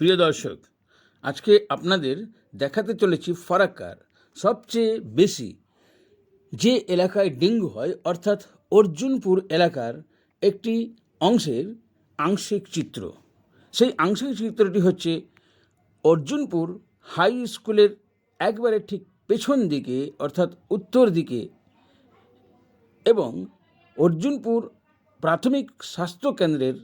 প্রিয় দর্শক, আজকে আপনাদের দেখাতে চলেছি ফারাক্কার। সবচেয়ে বেশি যে এলাকায় ডেঙ্গু হয়, অর্থাৎ অর্জুনপুর এলাকার একটি অংশের আংশিক চিত্র। সেই আংশিক চিত্রটি হচ্ছে অর্জুনপুর হাই স্কুলের একবারে ঠিক পেছন দিকে, অর্থাৎ উত্তর দিকে এবং অর্জুনপুর প্রাথমিক স্বাস্থ্য কেন্দ্রের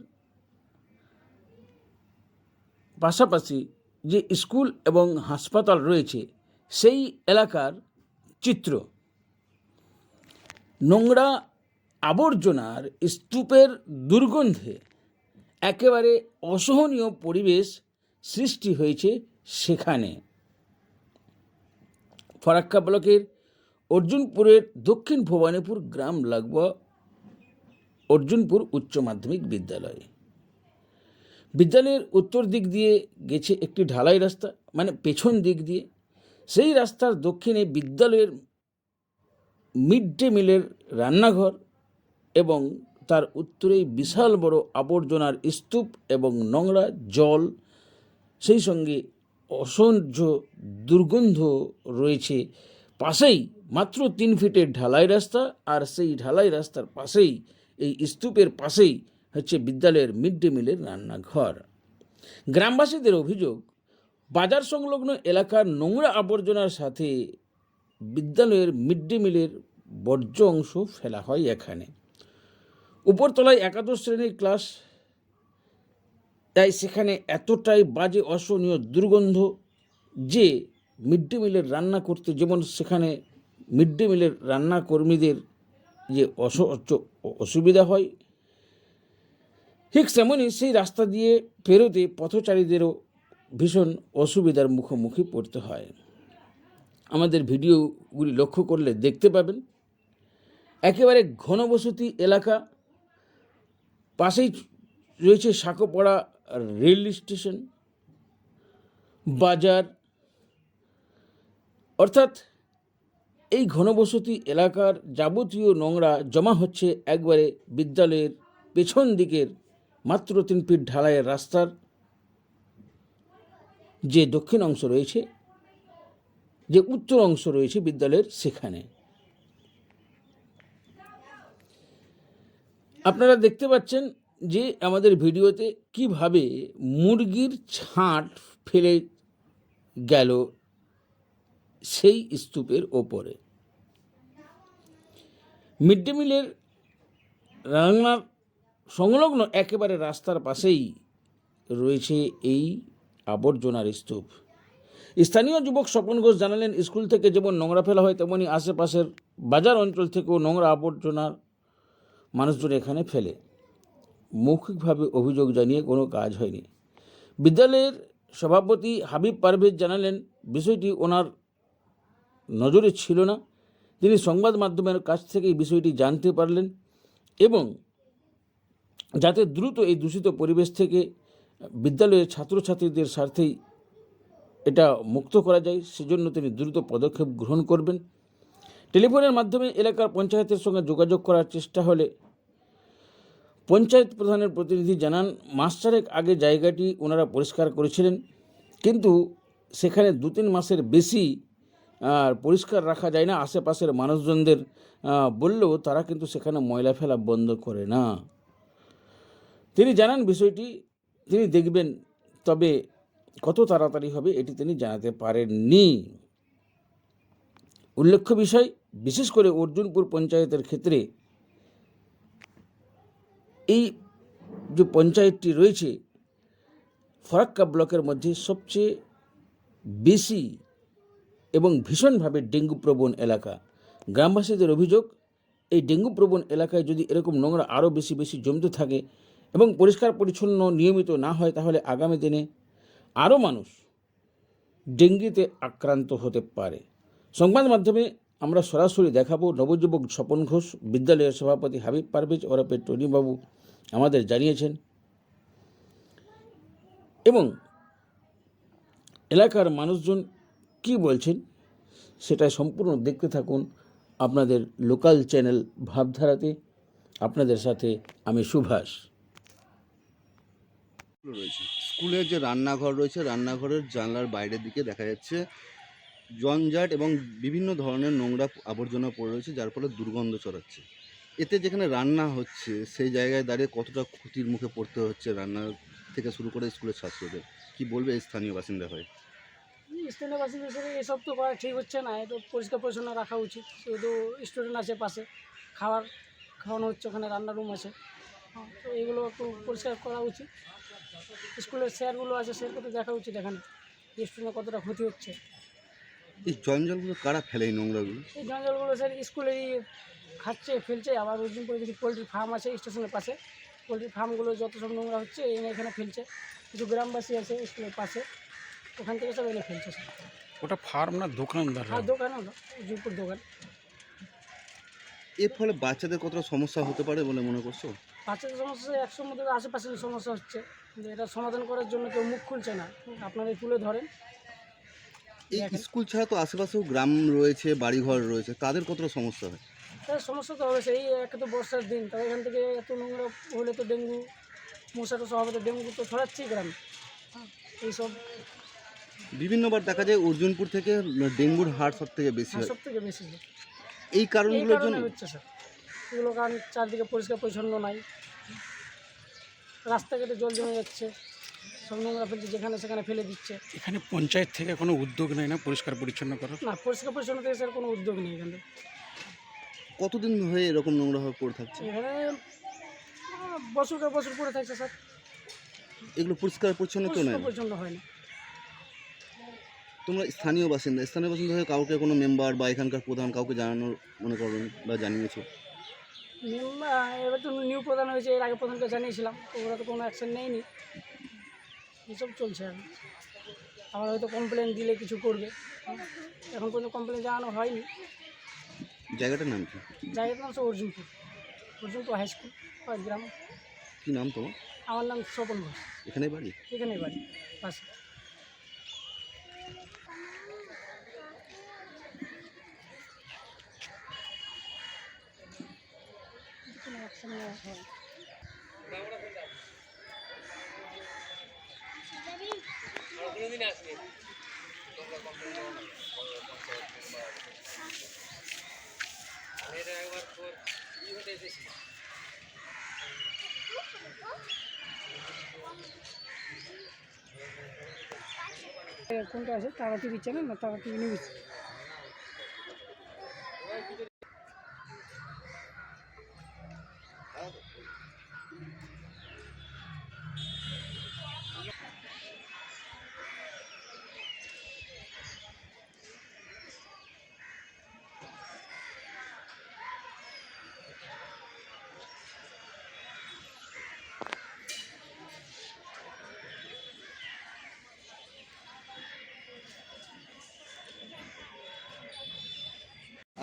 পাশাপাশি যে স্কুল এবং হাসপাতাল রয়েছে, সেই এলাকার চিত্র। নোংরা আবর্জনার স্তূপের দুর্গন্ধে একেবারে অসহনীয় পরিবেশ সৃষ্টি হয়েছে সেখানে। ফরাক্কা ব্লকের অর্জুনপুরের দক্ষিণ ভবানীপুর গ্রাম লাগোয়া অর্জুনপুর উচ্চ মাধ্যমিক বিদ্যালয়। বিদ্যালয়ের উত্তর দিক দিয়ে গেছে একটি ঢালাই রাস্তা মানে পেছন দিক দিয়ে। সেই রাস্তার দক্ষিণে বিদ্যালয়ের মিড ডে মিলের রান্নাঘর এবং তার উত্তরেই বিশাল বড় আবর্জনার স্তূপ এবং নোংরা জল। সেই সঙ্গে অসহ্য দুর্গন্ধ রয়েছে পাশেই, মাত্র তিন ফিটের ঢালাই রাস্তা আর সেই ঢালাই রাস্তার পাশেই, এই স্তূপের পাশেই হচ্ছে বিদ্যালয়ের মিড ডে মিলের রান্নাঘর। গ্রামবাসীদের অভিযোগ, বাজার সংলগ্ন এলাকার নোংরা আবর্জনার সাথে বিদ্যালয়ের মিড ডে মিলের বর্জ্য অংশ ফেলা হয় এখানে। উপরতলায় একাদশ শ্রেণির ক্লাস, তাই সেখানে এতটাই বাজে অসহনীয় দুর্গন্ধ যে মিড ডে মিলের রান্না করতে, যেমন সেখানে মিড ডে মিলের রান্নাকর্মীদের যে অস অসুবিধা হয় ঠিক তেমনই সেই রাস্তা দিয়ে পেরোতে পথচারীদেরও ভীষণ অসুবিধার মুখোমুখি পড়তে হয়। আমাদের ভিডিওগুলি লক্ষ্য করলে দেখতে পাবেন, একেবারে ঘনবসতি এলাকা, পাশেই রয়েছে সাঁকোপাড়া রেল স্টেশন, বাজার। অর্থাৎ এই ঘনবসতি এলাকার যাবতীয় নোংরা জমা হচ্ছে একবারে বিদ্যালয়ের পেছন দিকের মাত্র তিন ফিট ঢালাইয়ের রাস্তার যে দক্ষিণ অংশ রয়েছে, যে উত্তর অংশ রয়েছে বিদ্যালয়ের সেখানে। আপনারা দেখতে পাচ্ছেন যে আমাদের ভিডিওতে কীভাবে মুরগির ছাঁট ফেলে গেল সেই স্তূপের ওপরে। মিড ডে মিলের রান্নার সংলগ্ন একেবারে রাস্তার পাশেই রয়েছে এই আবর্জনার স্তূপ। স্থানীয় যুবক স্বপন ঘোষ জানালেন, স্কুল থেকে যেমন নোংরা ফেলা হয়, তেমনি আশেপাশের বাজার অঞ্চল থেকেও নোংরা আবর্জনার মানুষজন এখানে ফেলে। মৌখিকভাবে অভিযোগ জানিয়ে কোনো কাজ হয়নি। বিদ্যালয়ের সভাপতি হাবিব পারভেজ জানালেন, বিষয়টি ওনার নজরে ছিল না। তিনি সংবাদ মাধ্যমের কাছ থেকে বিষয়টি জানতে পারলেন এবং যাতে দ্রুত এই দূষিত পরিবেশ থেকে বিদ্যালয়ের ছাত্রছাত্রীদের স্বার্থেই এটা মুক্ত করা যায়, সেজন্য তিনি দ্রুত পদক্ষেপ গ্রহণ করবেন। টেলিফোনের মাধ্যমে এলাকার পঞ্চায়েতের সঙ্গে যোগাযোগ করার চেষ্টা হলে পঞ্চায়েত প্রধানের প্রতিনিধি জানান, মাস চারেক আগে জায়গাটি ওনারা পরিষ্কার করেছিলেন, কিন্তু সেখানে দু তিন মাসের বেশি আর পরিষ্কার রাখা যায় না। আশেপাশের মানুষজনদের বললেও তারা কিন্তু সেখানে ময়লা ফেলা বন্ধ করে না। তিনি জানান বিষয়টি, তিনি দেখবেন তবে কত তাড়াতাড়ি হবে এটি তিনি জানাতে পারেননি। উল্লেখ্য বিষয়, বিশেষ করে অর্জুনপুর পঞ্চায়েতের ক্ষেত্রে এই যে পঞ্চায়েতটি রয়েছে, ফরাক্কা ব্লকের মধ্যে সবচেয়ে বেশি এবং ভীষণভাবে ডেঙ্গু প্রবণ এলাকা। গ্রামবাসীদের অভিযোগ, এই ডেঙ্গু প্রবণ এলাকায় যদি এরকম নোংরা আরও বেশি বেশি জমতে থাকে এবং পরিষ্কার পরিচ্ছন্ন নিয়মিত না হয়, তাহলে আগামী দিনে আরও মানুষ ডেঙ্গিতে আক্রান্ত হতে পারে। সংবাদ মাধ্যমে আমরা সরাসরি দেখাবো নবযুবক স্বপন ঘোষ, বিদ্যালয়ের সভাপতি হাবিব পারভেজ, ওরফে টনিবাবু আমাদের জানিয়েছেন। এবং এলাকার মানুষজন কি বলছেন সেটা সম্পূর্ণ দেখতে থাকুন আপনাদের লোকাল চ্যানেল ভাবধারাতে। আপনাদের সাথে আমি সুভাষ। রয়েছে। স্কুলের যে রান্নাঘর রয়েছে, রান্নাঘরের জানলার বাইরের দিকে দেখা যাচ্ছে জঞ্জাট এবং বিভিন্ন ধরনের নোংরা আবর্জনা পড়ে রয়েছে, যার ফলে দুর্গন্ধ ছড়াচ্ছে। এতে যেখানে রান্না হচ্ছে, সেই জায়গায় দাঁড়িয়ে কতটা ক্ষতির মুখে পড়তে হচ্ছে রান্না থেকে শুরু করে স্কুলের ছাত্রদের? কি বলবে স্থানীয় বাসিন্দা হয় স্থানীয় বাসিন্দা হিসেবে এসব তো করা ঠিক হচ্ছে না একটু পরিষ্কার পরিচ্ছন্ন রাখা উচিত। শুধু স্টুডেন্ট আছে পাশে খাবার খাওয়ানো হচ্ছে ওখানে, রান্নার রুম আছে। তো এইগুলো একটু পরিষ্কার করা উচিত। স্কুলের স্যারগুলো আছে স্যারকে তো দেখা উচিত এখানে। স্টুডেন্টের কতটা ক্ষতি হচ্ছে। এই জঞ্জলগুলো কারা ফেলে এই নোংরাগুলো? এই জঞ্জলগুলো স্যার স্কুলেরই খাচ্ছে ফেলছে। আবার ওই দিন পরে কিছু পোলট্রি ফার্ম আছে স্টেশনের পাশে পোলট্রি ফার্মগুলো যত সব নোংরা হচ্ছে এনে এখানে ফেলছে। কিছু গ্রামবাসী আছে স্কুলের পাশে ওখান থেকে সব এনে ফেলছে। সব ওটা ফার্ম না দোকানদার আর দোকান হলো জুপুর দোকান। এর ফলে বাচ্চাদের কতটা সমস্যা হতে পারে বলে মনে করছ? বাচ্চাদের সমস্যা একশোর মধ্যে আশেপাশে সমস্যা হচ্ছে। এটা সমাধান করার জন্য কেউ মুখ খুলছে না। আপনারা তুলে ধরেন। এই। স্কুল ছাড়া তো আশেপাশেও গ্রাম রয়েছে বাড়িঘর রয়েছে তাদের কতটা সমস্যা হয়? তার সমস্যা তো হবে সেই একে তো বর্ষার দিন তবে এখান থেকে এত নোংরা হলে তো ডেঙ্গু মশা টশা হবে তো ডেঙ্গু তো ছড়াচ্ছেই গ্রামে। হ্যাঁ, এইসব। বিভিন্নবার দেখা যায় অর্জুনপুর থেকে ডেঙ্গুর হার সব থেকে বেশি হয় সব থেকে বেশি হয়। এই কারণগুলোর জন্য? হচ্ছে স্যার। এগুলো কারণ চারদিকে পরিষ্কার পরিচ্ছন্ন নাই। রাস্তাঘাটে জল জমে যাচ্ছে। সব নোংরা ফেলছে যেখানে সেখানে ফেলে দিচ্ছে। এখানে পঞ্চায়েত থেকে কোনো উদ্যোগ নেই না পরিষ্কার পরিচ্ছন্ন করার? না পরিষ্কার পরিচ্ছন্ন থেকে স্যার কোনো উদ্যোগ নেই এখানে। কতদিন হয়ে এরকম নোংরা হয়ে পড়ে থাকছে? এখানে আহ, বছরকে বছর পরে থাকছে স্যার। এগুলো পরিষ্কার পরিচ্ছন্ন কেউ নেয় পরিষ্কার না। পরিচ্ছন্ন হয় না। তোমরা স্থানীয় বাসিন্দা স্থানীয় বাসিন্দা হয়ে কাউকে কোনো মেম্বার বা এখানকার প্রধান কাউকে জানানোর মনে করেন বা জানিয়েছো? আহ, এবার তো নিউ প্রধান হয়েছে এর আগে প্রধানকে জানিয়েছিলাম তো ওরা তো কোনো অ্যাকশন নেয়নি। এসব চলছে এখন। আবার হয়তো কমপ্লেন দিলে কিছু করবে। এখন পর্যন্ত কমপ্লেন জানানো হয়নি। জায়গাটার নাম কি? জায়গাটার নাম হচ্ছে অর্জুনপুর। অর্জুনপুর হাই স্কুল গ্রাম। কি নাম তোমার? আমার নাম স্বপন ঘোষ। এখানে বাড়ি? এখানে বাড়ি পাশে কোনো action নেওয়া হয়। এ, কোনটা আছে টাকা টিভি চ্যানেল না টাকা টিভি নিউজ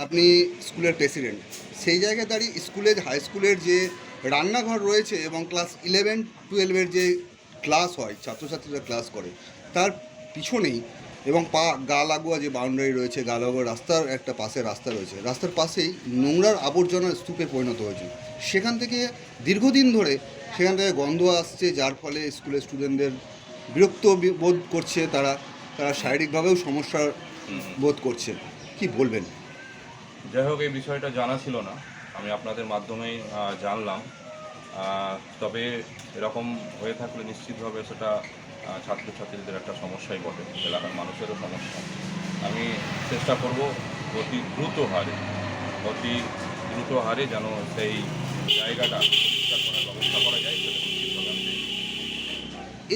আপনি স্কুলের প্রেসিডেন্ট, সেই জায়গায় দাঁড়িয়ে স্কুলের, হাই স্কুলের যে রান্নাঘর রয়েছে এবং ক্লাস ইলেভেন টুয়েলভের যে ক্লাস হয়, ছাত্রছাত্রীরা ক্লাস করে, তার পিছনেই এবং পা, গা লাগোয়া যে বাউন্ডারি রয়েছে, গা লাগোয়া রাস্তার একটা পাশে রাস্তা রয়েছে, রাস্তার পাশেই নোংরার আবর্জনার স্তূপে পরিণত হয়েছে। সেখান থেকে দীর্ঘদিন ধরে সেখান থেকে গন্ধ আসছে, যার ফলে স্কুলের স্টুডেন্টদের বিরক্ত বোধ করছে, তারা তারা শারীরিকভাবেও সমস্যা বোধ করছে। কি বলবেন? যাই হোক এই বিষয়টা জানা ছিল না। আমি আপনাদের মাধ্যমেই জানলাম। তবে এরকম হয়ে থাকলে নিশ্চিতভাবে সেটা ছাত্রছাত্রীদের একটা সমস্যাই বটে, এলাকার মানুষেরও সমস্যা। আমি চেষ্টা করব অতি দ্রুত হারে, অতি দ্রুত হারে যেন সেই জায়গাটা করার ব্যবস্থা করা যায়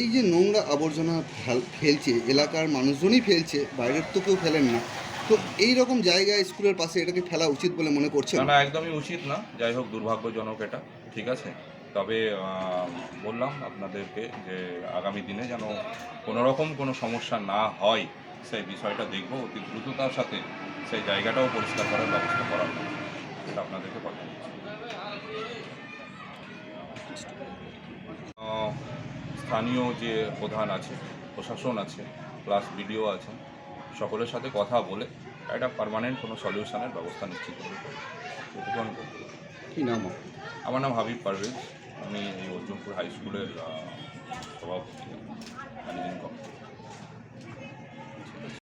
এই যে নোংরা আবর্জনা ফেলছে, এলাকার মানুষজনই ফেলছে, বাইরের তো কেউ ফেলেন না। তো এই রকম জায়গায় স্কুলের পাশে এটাকে ফেলা উচিত বলে মনে করছেন? না না, একদমই উচিত না। যাই হোক, দুর্ভাগ্যজনক এটা। ঠিক আছে। তবে বললাম আপনাদেরকে যে আগামী দিনে যেন কোনো রকম কোনো সমস্যা না হয়, সেই বিষয়টা দেখব। অতি দ্রুততার সাথে সেই জায়গাটাও পরিষ্কার করার ব্যবস্থা করা হবে এটা আপনাদেরকে কথা স্থানীয় যে প্রধান আছে, প্রশাসন আছে, প্লাস বিডিও আছে সকলের সাথে কথা বলে একটা পারমানেন্ট কোনো সলিউশনের ব্যবস্থা নিশ্চিত করে কী নাম আমার নাম হাবিব পারভেজ। আমি এই অর্জুনপুর হাই স্কুলের সভাপতি।